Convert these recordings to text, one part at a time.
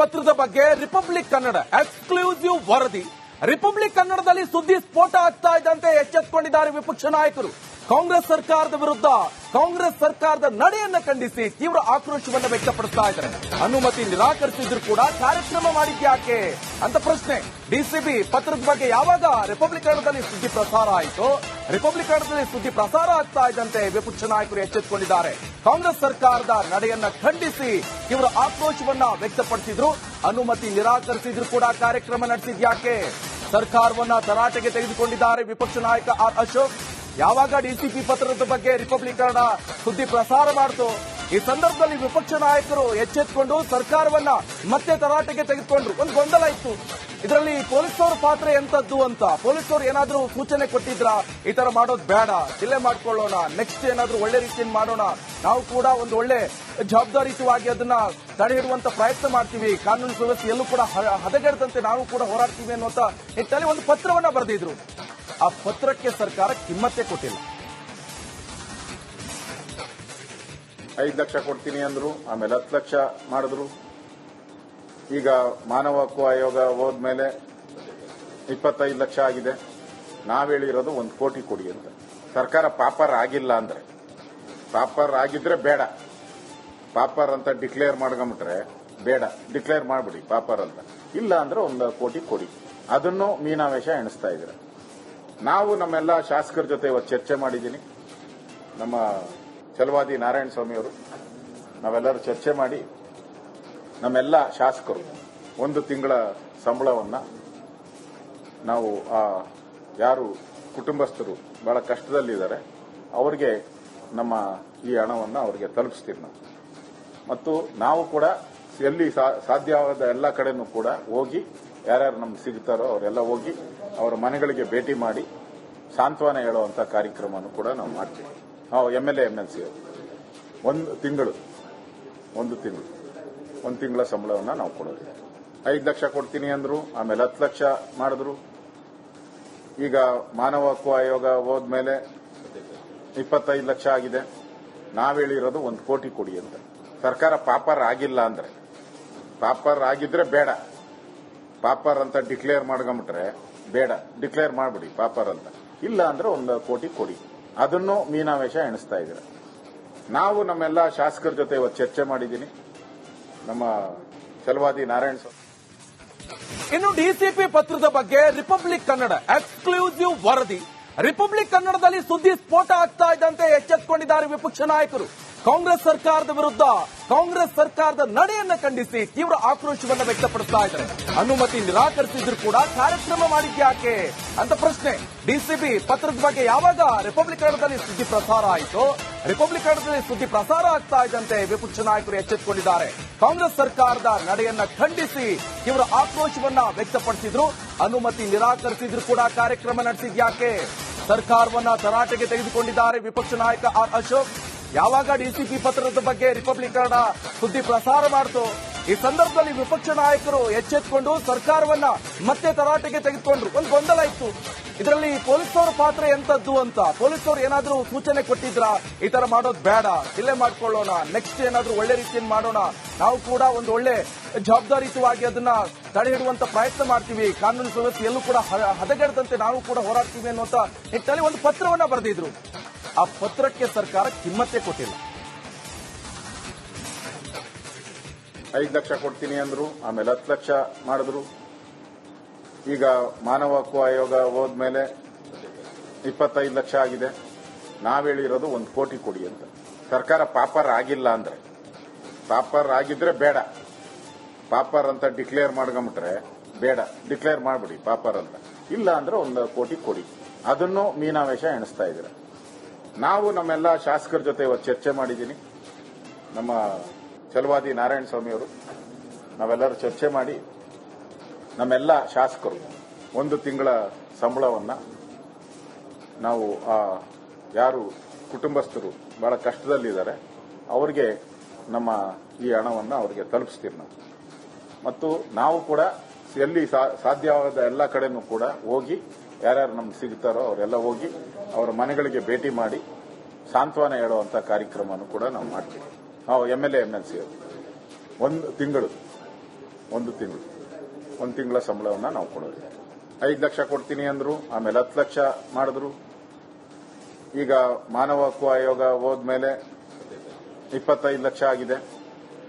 ಪತ್ರದ ಬಗ್ಗೆ republic Kannada exclusive ವರದಿ. ರಿಪಬ್ಲಿಕ್ ಕನ್ನಡದಲ್ಲಿ ಸುದ್ದಿ ಸ್ಫೋಟ ಆಗ್ತಾ ಇದ್ದಂತೆ ಎಚ್ಚೆತ್ತುಕೊಂಡಿದ್ದಾರೆ ವಿಪಕ್ಷ ನಾಯಕರು. ಕಾಂಗ್ರೆಸ್ ಸರ್ಕಾರದ ವಿರುದ್ಧ ಕಾಂಗ್ರೆಸ್ ಸರ್ಕಾರದ ನಡೆಯನ್ನ ಖಂಡಿಸಿ ತೀವ್ರ ಆಕ್ರೋಶವನ್ನ ವ್ಯಕ್ತಪಡಿಸ್ತಾ ಇದ್ದಾರೆ. ಅನುಮತಿ ನಿರಾಕರಿಸಿದ್ರು ಕೂಡ ಕಾರ್ಯಕ್ರಮ ಮಾಡಿದ್ಯಾಕೆ ಅಂತ ಪ್ರಶ್ನೆ. ಡಿಸಿಬಿ ಪತ್ರದ ಬಗ್ಗೆ ಯಾವಾಗ ರಿಪಬ್ಲಿಕ್ ಕನ್ನಡದಲ್ಲಿ ಸುದ್ದಿ ಪ್ರಸಾರ ಆಯಿತು, ರಿಪಬ್ಲಿಕ್ ಕನ್ನಡದಲ್ಲಿ ಸುದ್ದಿ ಪ್ರಸಾರ ಆಗ್ತಾ ಇದ್ದಂತೆ ವಿಪಕ್ಷ ನಾಯಕರು ಎಚ್ಚೆತ್ತುಕೊಂಡಿದ್ದಾರೆ. ಕಾಂಗ್ರೆಸ್ ಸರ್ಕಾರದ ನಡೆಯನ್ನ ಖಂಡಿಸಿ ತೀವ್ರ ಆಕ್ರೋಶವನ್ನ ವ್ಯಕ್ತಪಡಿಸಿದ್ರು. ಅನುಮತಿ ನಿರಾಕರಿಸಿದ್ರು ಕೂಡ ಕಾರ್ಯಕ್ರಮ ನಡೆಸಿದ್ಯಾಕೆ? ಸರ್ಕಾರವನ್ನ ತರಾಟೆಗೆ ತೆಗೆದುಕೊಂಡಿದ್ದಾರೆ ವಿಪಕ್ಷ ನಾಯಕ ಆರ್ ಅಶೋಕ್. ಯಾವಾಗ ಡಿಸಿಪಿ ಪತ್ರದ ಬಗ್ಗೆ ರಿಪಬ್ಲಿಕ್ ಕನ್ನಡ ಸುದ್ದಿ ಪ್ರಸಾರ ಮಾಡಿತು? ಈ ಸಂದರ್ಭದಲ್ಲಿ ವಿಪಕ್ಷ ನಾಯಕರು ಎಚ್ಚೆತ್ತುಕೊಂಡು ಸರ್ಕಾರವನ್ನ ಮತ್ತೆ ತರಾಟೆಗೆ ತೆಗೆದುಕೊಂಡ್ರು. ಒಂದು ಗೊಂದಲ ಇತ್ತು. ಇದರಲ್ಲಿ ಪೊಲೀಸರ ಪಾತ್ರ ಎಂತದ್ದು ಅಂತ. ಪೊಲೀಸರು ಏನಾದರೂ ಸೂಚನೆ ಕೊಟ್ಟಿದ್ರ? ಈ ತರ ಮಾಡೋದು ಬೇಡ. ಇಲ್ಲೇ ಮಾಡ್ಕೊಳ್ಳೋಣ. ನೆಕ್ಸ್ಟ್ ಏನಾದರೂ ಒಳ್ಳೆ ರೀತಿಯಿಂದ ಮಾಡೋಣ. ನಾವು ಕೂಡ ಒಂದು ಒಳ್ಳೆ ಜವಾಬ್ದಾರಿಯುತವಾಗಿ ಅದನ್ನ ತಡೆ ಪ್ರಯತ್ನ ಮಾಡ್ತೀವಿ. ಕಾನೂನು ಸುವ್ಯವಸ್ಥೆ ಎಲ್ಲೂ ಕೂಡ ಹದಗೆಡದಂತೆ ನಾವು ಕೂಡ ಹೋರಾಡ್ತೀವಿ ಅನ್ನುವಂತ ನಿಟ್ಟಿನಲ್ಲಿ ಒಂದು ಪತ್ರವನ್ನ ಬರೆದಿದ್ರು. ಆ ಪತ್ರಕ್ಕೆ ಸರ್ಕಾರ ಕಿಮ್ಮತ್ತೆ ಕೊಟ್ಟಿಲ್ಲ. ಐದು ಲಕ್ಷ ಕೊಡ್ತೀನಿ ಅಂದ್ರು, ಆಮೇಲೆ ಹತ್ತು ಲಕ್ಷ ಮಾಡಿದ್ರು. ಈಗ ಮಾನವ ಹಕ್ಕು ಆಯೋಗ ಹೋದ್ಮೇಲೆ ಇಪ್ಪತ್ತೈದು ಲಕ್ಷ ಆಗಿದೆ. ನಾವು ಹೇಳಿರೋದು ಒಂದು ಕೋಟಿ ಕೊಡಿ ಅಂತ. ಸರ್ಕಾರ ಪಾಪರ್ ಆಗಿಲ್ಲ ಅಂದ್ರೆ. ಪಾಪರ್ ಆಗಿದ್ರೆ ಬೇಡ. ಪಾಪರ್ ಅಂತ ಡಿಕ್ಲೇರ್ ಮಾಡ್ಕೊಂಬಿಟ್ರೆ ಬೇಡ. ಡಿಕ್ಲೇರ್ ಮಾಡ್ಬಿಡಿ ಪಾಪರ್ ಅಂತ. ಇಲ್ಲ ಅಂದ್ರೆ ಒಂದು ಕೋಟಿ ಕೊಡಿ. ಅದನ್ನು ಮೀನಾವೇಶ ಎಣಿಸ್ತಾ ಇದ್ದೀರ. ನಾವು ನಮ್ಮೆಲ್ಲ ಶಾಸಕರ ಜೊತೆ ಇವತ್ತು ಚರ್ಚೆ ಮಾಡಿದ್ದೀನಿ. ನಮ್ಮ ಚಲವಾದಿ ನಾರಾಯಣ ಸ್ವಾಮಿ ಅವರು. ನಾವೆಲ್ಲರೂ ಚರ್ಚೆ ಮಾಡಿ ನಮ್ಮೆಲ್ಲ ಶಾಸಕರು ಒಂದು ತಿಂಗಳ ಸಂಬಳವನ್ನು ನಾವು ಆ ಯಾರು ಕುಟುಂಬಸ್ಥರು ಬಹಳ ಕಷ್ಟದಲ್ಲಿದ್ದಾರೆ, ಅವರಿಗೆ ನಮ್ಮ ಈ ಹಣವನ್ನು ಅವರಿಗೆ ತಲುಪಿಸ್ತೀವಿ ನಾವು. ಮತ್ತು ನಾವು ಕೂಡ ಎಲ್ಲಿ ಸಾಧ್ಯವಾದ ಎಲ್ಲ ಕಡೆನೂ ಕೂಡ ಹೋಗಿ ಯಾರ್ಯಾರು ನಮ್ಗೆ ಸಿಗ್ತಾರೋ ಅವರೆಲ್ಲ ಹೋಗಿ ಅವರ ಮನೆಗಳಿಗೆ ಭೇಟಿ ಮಾಡಿ ಸಾಂತ್ವನ ಹೇಳುವಂತ ಕಾರ್ಯಕ್ರಮವನ್ನು ಕೂಡ ನಾವು ಮಾಡ್ತೀವಿ. ನಾವು M L A M L C ಒಂದು ತಿಂಗಳು ಒಂದು ತಿಂಗಳು, ಒಂದು ತಿಂಗಳ ಸಂಬಳವನ್ನು ನಾವು ಕೊಡೋದು. ಐದು ಲಕ್ಷ ಕೊಡ್ತೀನಿ ಅಂದ್ರು, ಆಮೇಲೆ ಹತ್ತು ಲಕ್ಷ ಮಾಡಿದ್ರು. ಈಗ ಮಾನವ ಹಕ್ಕು ಆಯೋಗ ಹೋದ್ಮೇಲೆ ಇಪ್ಪತ್ತೈದು ಲಕ್ಷ ಆಗಿದೆ. ನಾವು ಹೇಳಿರೋದು ಒಂದು ಕೋಟಿ ಕೊಡಿ ಅಂತ. ಸರ್ಕಾರ ಪಾಪರ್ ಆಗಿಲ್ಲ ಅಂದ್ರೆ. ಪಾಪರ್ ಆಗಿದ್ರೆ ಬೇಡ. ಪಾಪರ್ ಅಂತ ಡಿಕ್ಲೇರ್ ಮಾಡ್ಕೊಂಬಿಟ್ರೆ ಬೇಡ ಡಿಕ್ಲೇರ್ ಮಾಡ್ಬಿಡಿ ಪಾಪರ್ ಅಂತ. ಇಲ್ಲ ಅಂದ್ರೆ ಒಂದು ಕೋಟಿ ಕೊಡಿ. ಅದನ್ನು ಮೀನಾವೇಶ ಎಣಿಸ್ತಾ ಇದ್ದೀರ. ನಾವು ನಮ್ಮೆಲ್ಲ ಶಾಸಕರ ಜೊತೆ ಇವತ್ತು ಚರ್ಚೆ ಮಾಡಿದ್ದೀನಿ. ನಮ್ಮ ಚಲವಾದಿ ನಾರಾಯಣ ಸ್ವಾಮಿ ಇನ್ನು ಡಿಸಿಪಿ ಪತ್ರದ ಬಗ್ಗೆ ರಿಪಬ್ಲಿಕ್ ಕನ್ನಡ ಎಕ್ಸ್ಕ್ಲೂಸಿವ್ ವರದಿ. ರಿಪಬ್ಲಿಕ್ ಕನ್ನಡದಲ್ಲಿ ಸುದ್ದಿ ಸ್ಫೋಟ ಆಗ್ತಾ ಇದ್ದಂತೆ ಎಚ್ಚೆತ್ತುಕೊಂಡಿದ್ದಾರೆ ವಿಪಕ್ಷ ನಾಯಕರು. ಕಾಂಗ್ರೆಸ್ ಸರ್ಕಾರದ ವಿರುದ್ಧ ಕಾಂಗ್ರೆಸ್ ಸರ್ಕಾರದ ನಡೆಯನ್ನ ಖಂಡಿಸಿ ತೀವ್ರ ಆಕ್ರೋಶವನ್ನ ವ್ಯಕ್ತಪಡಿಸ್ತಾ ಇದ್ದಾರೆ. ಅನುಮತಿ ನಿರಾಕರಿಸಿದ್ರು ಕೂಡ ಕಾರ್ಯಕ್ರಮ ಮಾಡಿದ್ಯಾಕೆ ಅಂತ ಪ್ರಶ್ನೆ. ಡಿಸಿಬಿ ಪತ್ರದ ಬಗ್ಗೆ ಯಾವಾಗ ರಿಪಬ್ಲಿಕ್ ಕನ್ನಡದಲ್ಲಿ ಸುದ್ದಿ ಪ್ರಸಾರ ಆಯಿತು ರಿಪಬ್ಲಿಕ್ ಕನ್ನಡದಲ್ಲಿ ಸುದ್ದಿ ಪ್ರಸಾರ ಆಗ್ತಾ ಇದ್ದಂತೆ ವಿಪಕ್ಷ ನಾಯಕರು ಎಚ್ಚೆತ್ತುಕೊಂಡಿದ್ದಾರೆ. ಕಾಂಗ್ರೆಸ್ ಸರ್ಕಾರದ ನಡೆಯನ್ನ ಖಂಡಿಸಿ ತೀವ್ರ ಆಕ್ರೋಶವನ್ನ ವ್ಯಕ್ತಪಡಿಸಿದ್ರು. ಅನುಮತಿ ನಿರಾಕರಿಸಿದ್ರು ಕೂಡ ಕಾರ್ಯಕ್ರಮ ನಡೆಸಿದ್ಯಾಕೆ? ಸರ್ಕಾರವನ್ನ ತರಾಟೆಗೆ ತೆಗೆದುಕೊಂಡಿದ್ದಾರೆ ವಿಪಕ್ಷ ನಾಯಕ ಆರ್ ಅಶೋಕ್. ಯಾವಾಗ ಡಿಸಿಪಿ ಪತ್ರದ ಬಗ್ಗೆ ರಿಪಬ್ಲಿಕ್ ಕನ್ನಡ ಸುದ್ದಿ ಪ್ರಸಾರ ಮಾಡಿತು? ಈ ಸಂದರ್ಭದಲ್ಲಿ ವಿಪಕ್ಷ ನಾಯಕರು ಎಚ್ಚೆತ್ತುಕೊಂಡು ಸರ್ಕಾರವನ್ನ ಮತ್ತೆ ತರಾಟೆಗೆ ತೆಗೆದುಕೊಂಡ್ರು. ಒಂದು ಗೊಂದಲ ಇತ್ತು. ಇದರಲ್ಲಿ ಪೊಲೀಸರ ಪಾತ್ರ ಎಂತದ್ದು ಅಂತ. ಪೊಲೀಸರು ಏನಾದರೂ ಸೂಚನೆ ಕೊಟ್ಟಿದ್ರ? ಈ ತರ ಮಾಡೋದು ಬೇಡ. ಇಲ್ಲೇ ಮಾಡ್ಕೊಳ್ಳೋಣ. ನೆಕ್ಸ್ಟ್ ಏನಾದರೂ ಒಳ್ಳೆ ರೀತಿಯಿಂದ ಮಾಡೋಣ. ನಾವು ಕೂಡ ಒಂದು ಒಳ್ಳೆ ಜವಾಬ್ದಾರಿಯುತವಾಗಿ ಅದನ್ನ ತಡೆ ಹಿಡುವಂತ ಪ್ರಯತ್ನ ಮಾಡ್ತೀವಿ. ಕಾನೂನು ಸುವ್ಯವಸ್ಥೆ ಎಲ್ಲೂ ಕೂಡ ಹದಗೆಡದಂತೆ ನಾವು ಕೂಡ ಹೋರಾಡ್ತೀವಿ ಅನ್ನುವಂತ ನಿಟ್ಟಿನಲ್ಲಿ ಒಂದು ಪತ್ರವನ್ನ ಬರೆದಿದ್ರು. ಆ ಪತ್ರಕ್ಕೆ ಸರ್ಕಾರ ಕಿಮ್ಮತ್ತೆ ಕೊಟ್ಟಿಲ್ಲ. ಐದು ಲಕ್ಷ ಕೊಡ್ತೀನಿ ಅಂದ್ರು, ಆಮೇಲೆ ಹತ್ತು ಲಕ್ಷ ಮಾಡಿದ್ರು. ಈಗ ಮಾನವ ಹಕ್ಕು ಆಯೋಗ ಹೋದ್ಮೇಲೆ ಇಪ್ಪತ್ತೈದು ಲಕ್ಷ ಆಗಿದೆ. ನಾವು ಹೇಳಿರೋದು ಒಂದು ಕೋಟಿ ಕೊಡಿ ಅಂತ. ಸರ್ಕಾರ ಪಾಪರ್ ಆಗಿಲ್ಲ ಅಂದ್ರೆ. ಪಾಪರ್ ಆಗಿದ್ರೆ ಬೇಡ. ಪಾಪರ್ ಅಂತ ಡಿಕ್ಲೇರ್ ಮಾಡ್ಕೊಂಬಿಟ್ರೆ ಬೇಡ. ಡಿಕ್ಲೇರ್ ಮಾಡ್ಬಿಡಿ ಪಾಪರ್ ಅಂತ. ಇಲ್ಲ ಅಂದ್ರೆ ಒಂದು ಕೋಟಿ ಕೊಡಿ. ಅದನ್ನು ಮೀನಾವೇಶ ಎಣಿಸ್ತಾ ಇದ್ದೀರ. ನಾವು ನಮ್ಮೆಲ್ಲ ಶಾಸಕರ ಜೊತೆ ಇವತ್ತು ಚರ್ಚೆ ಮಾಡಿದ್ದೀನಿ. ನಮ್ಮ ಚಲವಾದಿ ನಾರಾಯಣ ಸ್ವಾಮಿ ಅವರು ನಾವೆಲ್ಲರೂ ಚರ್ಚೆ ಮಾಡಿ ನಮ್ಮೆಲ್ಲ ಶಾಸಕರು ಒಂದು ತಿಂಗಳ ಸಂಬಳವನ್ನ ನಾವು ಆ ಯಾರು ಕುಟುಂಬಸ್ಥರು ಬಹಳ ಕಷ್ಟದಲ್ಲಿದ್ದಾರೆ, ಅವರಿಗೆ ನಮ್ಮ ಈ ಹಣವನ್ನು ಅವರಿಗೆ ತಲುಪಿಸ್ತೀವಿ ನಾವು. ಮತ್ತು ನಾವು ಕೂಡ ಎಲ್ಲಿ ಸಾಧ್ಯವಾದ ಎಲ್ಲ ಕಡೆನೂ ಕೂಡ ಹೋಗಿ ಯಾರ್ಯಾರು ನಮ್ಗೆ ಸಿಗ್ತಾರೋ ಅವರೆಲ್ಲ ಹೋಗಿ ಅವರ ಮನೆಗಳಿಗೆ ಭೇಟಿ ಮಾಡಿ ಸಾಂತ್ವನ ಹೇಳುವಂತ ಕಾರ್ಯಕ್ರಮವನ್ನು ಕೂಡ ನಾವು ಮಾಡ್ತೀವಿ. ನಾವು M L A M L C ಒಂದು ತಿಂಗಳು ಒಂದು ತಿಂಗಳು, ಒಂದು ತಿಂಗಳ ಸಂಬಳವನ್ನ ನಾವು ಕೊಡೋದು. ಐದು ಲಕ್ಷ ಕೊಡ್ತೀನಿ ಅಂದ್ರು, ಆಮೇಲೆ ಹತ್ತು ಲಕ್ಷ ಮಾಡಿದ್ರು. ಈಗ ಮಾನವ ಹಕ್ಕು ಆಯೋಗ ಹೋದ್ಮೇಲೆ ಇಪ್ಪತ್ತೈದು ಲಕ್ಷ ಆಗಿದೆ.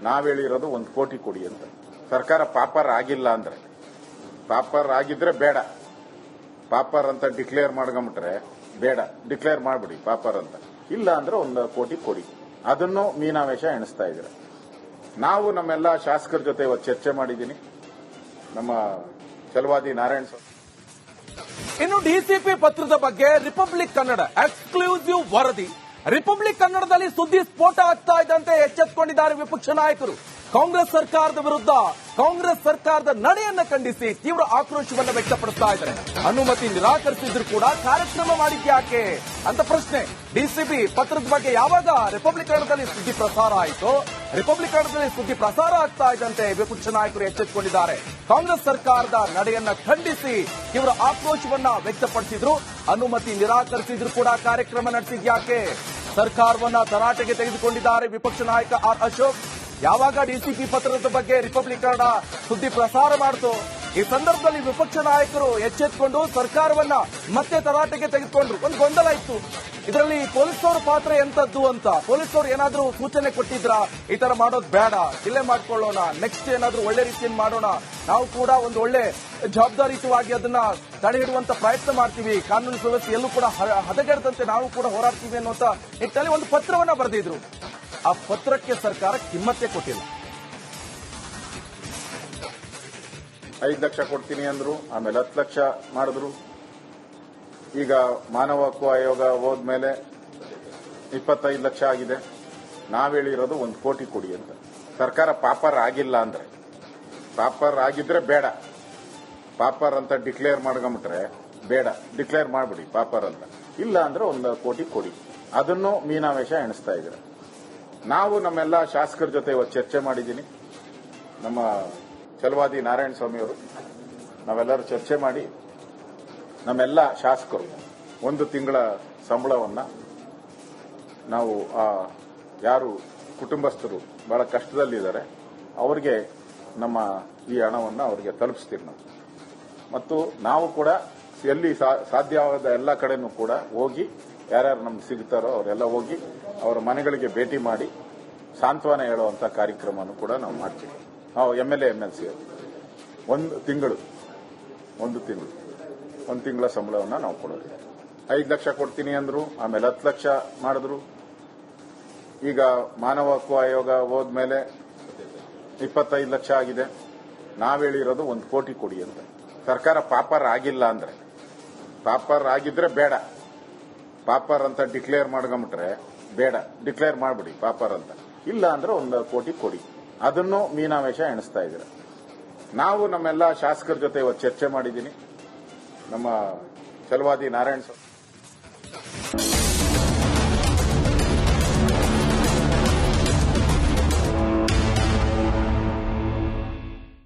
ನಾವು ಹೇಳಿರೋದು ಒಂದು ಕೋಟಿ ಕೊಡಿ ಅಂತ. ಸರ್ಕಾರ ಪಾಪರ್ ಆಗಿಲ್ಲ ಅಂದ್ರೆ. ಪಾಪರ್ ಆಗಿದ್ರೆ ಬೇಡ. ಪಾಪರ್ ಅಂತ ಡಿಕ್ಲೇರ್ ಮಾಡ್ಕೊಂಬಿಟ್ರೆ ಬೇಡ. ಡಿಕ್ಲೇರ್ ಮಾಡ್ಬಿಡಿ ಪಾಪರ್ ಅಂತ. ಇಲ್ಲ ಅಂದ್ರೆ ಒಂದು ಕೋಟಿ ಕೊಡಿ. ಅದನ್ನು ಮೀನಾವೇಶ ಎಣಿಸ್ತಾ ಇದ್ರೆ ನಾವು ನಮ್ಮೆಲ್ಲ ಶಾಸಕರ ಜೊತೆ ಇವತ್ತು ಚರ್ಚೆ ಮಾಡಿದ್ದೀನಿ. ನಮ್ಮ ಚಲವಾದಿ ನಾರಾಯಣ ಸ್ವಾಮಿ ಇನ್ನು ಡಿಸಿಪಿ ಪತ್ರದ ಬಗ್ಗೆ ರಿಪಬ್ಲಿಕ್ ಕನ್ನಡ ಎಕ್ಸ್ಕ್ಲೂಸಿವ್ ವರದಿ. ರಿಪಬ್ಲಿಕ್ ಕನ್ನಡದಲ್ಲಿ ಸುದ್ದಿ ಸ್ಫೋಟ ಆಗ್ತಾ ಇದ್ದಂತೆ ಎಚ್ಚೆತ್ತುಕೊಂಡಿದ್ದಾರೆ ವಿಪಕ್ಷ ನಾಯಕರು. ಕಾಂಗ್ರೆಸ್ ಸರ್ಕಾರದ ವಿರುದ್ಧ ಕಾಂಗ್ರೆಸ್ ಸರ್ಕಾರದ ನಡೆಯನ್ನ ಖಂಡಿಸಿ ತೀವ್ರ ಆಕ್ರೋಶವನ್ನು ವ್ಯಕ್ತಪಡಿಸ್ತಾ ಇದ್ದಾರೆ. ಅನುಮತಿ ನಿರಾಕರಿಸಿದ್ರು ಕೂಡ ಕಾರ್ಯಕ್ರಮ ಮಾಡಿದ್ಯಾಕೆ ಅಂತ ಪ್ರಶ್ನೆ. ಡಿಸಿಬಿ ಪತ್ರದ ಬಗ್ಗೆ ಯಾವಾಗ ರಿಪಬ್ಲಿಕ್ ಕನ್ನಡದಲ್ಲಿ ಸುದ್ದಿ ಪ್ರಸಾರ ಆಯಿತು, ರಿಪಬ್ಲಿಕ್ ಕನ್ನಡದಲ್ಲಿ ಸುದ್ದಿ ಪ್ರಸಾರ ಆಗ್ತಾ ಇದ್ದಂತೆ ವಿಪಕ್ಷ ನಾಯಕರು ಎಚ್ಚೆತ್ತುಕೊಂಡಿದ್ದಾರೆ ಕಾಂಗ್ರೆಸ್ ಸರ್ಕಾರದ ನಡೆಯನ್ನ ಖಂಡಿಸಿ ತೀವ್ರ ಆಕ್ರೋಶವನ್ನ ವ್ಯಕ್ತಪಡಿಸಿದ್ರು. ಅನುಮತಿ ನಿರಾಕರಿಸಿದ್ರು ಕೂಡ ಕಾರ್ಯಕ್ರಮ ನಡೆಸಿದ್ಯಾಕೆ ಸರ್ಕಾರವನ್ನ ತರಾಟೆಗೆ ತೆಗೆದುಕೊಂಡಿದ್ದಾರೆ ವಿಪಕ್ಷ ನಾಯಕ ಆರ್ ಅಶೋಕ್. ಯಾವಾಗ ಡಿಸಿಪಿ ಪತ್ರದ ಬಗ್ಗೆ ರಿಪಬ್ಲಿಕ್ ಕನ್ನಡ ಸುದ್ದಿ ಪ್ರಸಾರ ಮಾಡಿತು? ಈ ಸಂದರ್ಭದಲ್ಲಿ ವಿಪಕ್ಷ ನಾಯಕರು ಎಚ್ಚೆತ್ತುಕೊಂಡು ಸರ್ಕಾರವನ್ನ ಮತ್ತೆ ತರಾಟೆಗೆ ತೆಗೆದುಕೊಂಡ್ರು. ಒಂದು ಗೊಂದಲ ಇತ್ತು. ಇದರಲ್ಲಿ ಪೊಲೀಸರ ಪಾತ್ರ ಎಂತದ್ದು ಅಂತ? ಪೊಲೀಸರು ಏನಾದ್ರೂ ಸೂಚನೆ ಕೊಟ್ಟಿದ್ರ? ಈ ತರ ಮಾಡೋದು ಬೇಡ. ಇಲ್ಲೇ ಮಾಡ್ಕೊಳ್ಳೋಣ. ನೆಕ್ಸ್ಟ್ ಏನಾದ್ರೂ ಒಳ್ಳೆ ರೀತಿಯಲ್ಲಿ ಮಾಡೋಣ. ನಾವು ಕೂಡ ಒಂದು ಒಳ್ಳೆ ಜವಾಬ್ದಾರಿಯುತವಾಗಿ ಅದನ್ನ ತಡೆ ಹಿಡುವಂತ ಪ್ರಯತ್ನ ಮಾಡ್ತೀವಿ. ಕಾನೂನು ಸುವ್ಯವಸ್ಥೆ ಎಲ್ಲೂ ಕೂಡ ಹದಗೆಡದಂತೆ ನಾವು ಕೂಡ ಹೋರಾಡ್ತೀವಿ ಅನ್ನುವಂತ ನಿಟ್ಟಿನಲ್ಲಿ ಒಂದು ಪತ್ರವನ್ನ ಬರೆದಿದ್ರು. ಆ ಪತ್ರಕ್ಕೆ ಸರ್ಕಾರ ಕಿಮ್ಮತ್ತೆ ಕೊಟ್ಟಿಲ್ಲ. ಐದು ಲಕ್ಷ ಕೊಡ್ತೀನಿ ಅಂದ್ರು, ಆಮೇಲೆ ಹತ್ತು ಲಕ್ಷ ಮಾಡಿದ್ರು. ಈಗ ಮಾನವ ಹಕ್ಕು ಆಯೋಗ ಹೋದ್ಮೇಲೆ ಇಪ್ಪತ್ತೈದು ಲಕ್ಷ ಆಗಿದೆ. ನಾವ್ ಹೇಳಿರೋದು ಒಂದು ಕೋಟಿ ಕೊಡಿ ಅಂತ. ಸರ್ಕಾರ ಪಾಪರ್ ಆಗಿಲ್ಲ ಅಂದ್ರೆ. ಪಾಪರ್ ಆಗಿದ್ರೆ ಬೇಡ. ಪಾಪರ್ ಅಂತ ಡಿಕ್ಲೇರ್ ಮಾಡ್ಕೊಂಬಿಟ್ರೆ ಬೇಡ. ಡಿಕ್ಲೇರ್ ಮಾಡ್ಬಿಡಿ ಪಾಪರ್ ಅಂತ. ಇಲ್ಲ ಅಂದ್ರೆ ಒಂದು ಕೋಟಿ ಕೊಡಿ. ಅದನ್ನು ಮೀನಾವೇಶ ಎಣಿಸ್ತಾ ಇದ್ದಾರೆ. ನಾವು ನಮ್ಮೆಲ್ಲ ಶಾಸಕರ ಜೊತೆ ಇವತ್ತು ಚರ್ಚೆ ಮಾಡಿದ್ದೀನಿ. ನಮ್ಮ ಚಲವಾದಿ ನಾರಾಯಣ ಸ್ವಾಮಿ ಅವರು ನಾವೆಲ್ಲರೂ ಚರ್ಚೆ ಮಾಡಿ ನಮ್ಮೆಲ್ಲ ಶಾಸಕರು ಒಂದು ತಿಂಗಳ ಸಂಬಳವನ್ನ ನಾವು ಆ ಯಾರು ಕುಟುಂಬಸ್ಥರು ಬಹಳ ಕಷ್ಟದಲ್ಲಿದ್ದಾರೆ, ಅವರಿಗೆ ನಮ್ಮ ಈ ಹಣವನ್ನು ಅವರಿಗೆ ತಲುಪಿಸ್ತೀವಿ ನಾವು. ಮತ್ತು ನಾವು ಕೂಡ ಎಲ್ಲಿ ಸಾಧ್ಯವಾದ ಎಲ್ಲ ಕಡೆನೂ ಕೂಡ ಹೋಗಿ ಯಾರ್ಯಾರು ನಮ್ಗೆ ಸಿಗ್ತಾರೋ ಅವರೆಲ್ಲ ಹೋಗಿ ಅವರ ಮನೆಗಳಿಗೆ ಭೇಟಿ ಮಾಡಿ ಸಾಂತ್ವನ ಹೇಳುವಂತ ಕಾರ್ಯಕ್ರಮವನ್ನು ಕೂಡ ನಾವು ಮಾಡ್ತೀವಿ. ನಾವು M L A M L C ಒಂದು ತಿಂಗಳು ಒಂದು ತಿಂಗಳು, ಒಂದು ತಿಂಗಳ ಸಂಬಳವನ್ನು ನಾವು ಕೊಡೋದು. ಐದು ಲಕ್ಷ ಕೊಡ್ತೀನಿ ಅಂದ್ರು, ಆಮೇಲೆ ಹತ್ತು ಲಕ್ಷ ಮಾಡಿದ್ರು. ಈಗ ಮಾನವ ಹಕ್ಕು ಆಯೋಗ ಹೋದ್ಮೇಲೆ ಇಪ್ಪತ್ತೈದು ಲಕ್ಷ ಆಗಿದೆ. ನಾವು ಹೇಳಿರೋದು ಒಂದು ಕೋಟಿ ಕೊಡಿ ಅಂತ. ಸರ್ಕಾರ ಪಾಪರ್ ಆಗಿಲ್ಲ ಅಂದ್ರೆ. ಪಾಪರ್ ಆಗಿದ್ರೆ ಬೇಡ. ಪಾಪರ್ ಅಂತ ಡಿಕ್ಲೇರ್ ಮಾಡ್ಕೊಂಬಿಟ್ರೆ ಬೇಡ, ಡಿಕ್ಲೇರ್ ಮಾಡ್ಬಿಡಿ ಪಾಪರ್ ಅಂತ. ಇಲ್ಲ ಅಂದ್ರೆ ಒಂದು ಕೋಟಿ ಕೊಡಿ. ಅದನ್ನು ಮೀನಾವೇಶ ಎಣಿಸ್ತಾ ಇದ್ದಾರೆ. ನಾವು ನಮ್ಮೆಲ್ಲ ಶಾಸಕರ ಜೊತೆ ಇವತ್ತು ಚರ್ಚೆ ಮಾಡಿದ್ದೀನಿ. ನಮ್ಮ ಚಲವಾದಿ ನಾರಾಯಣ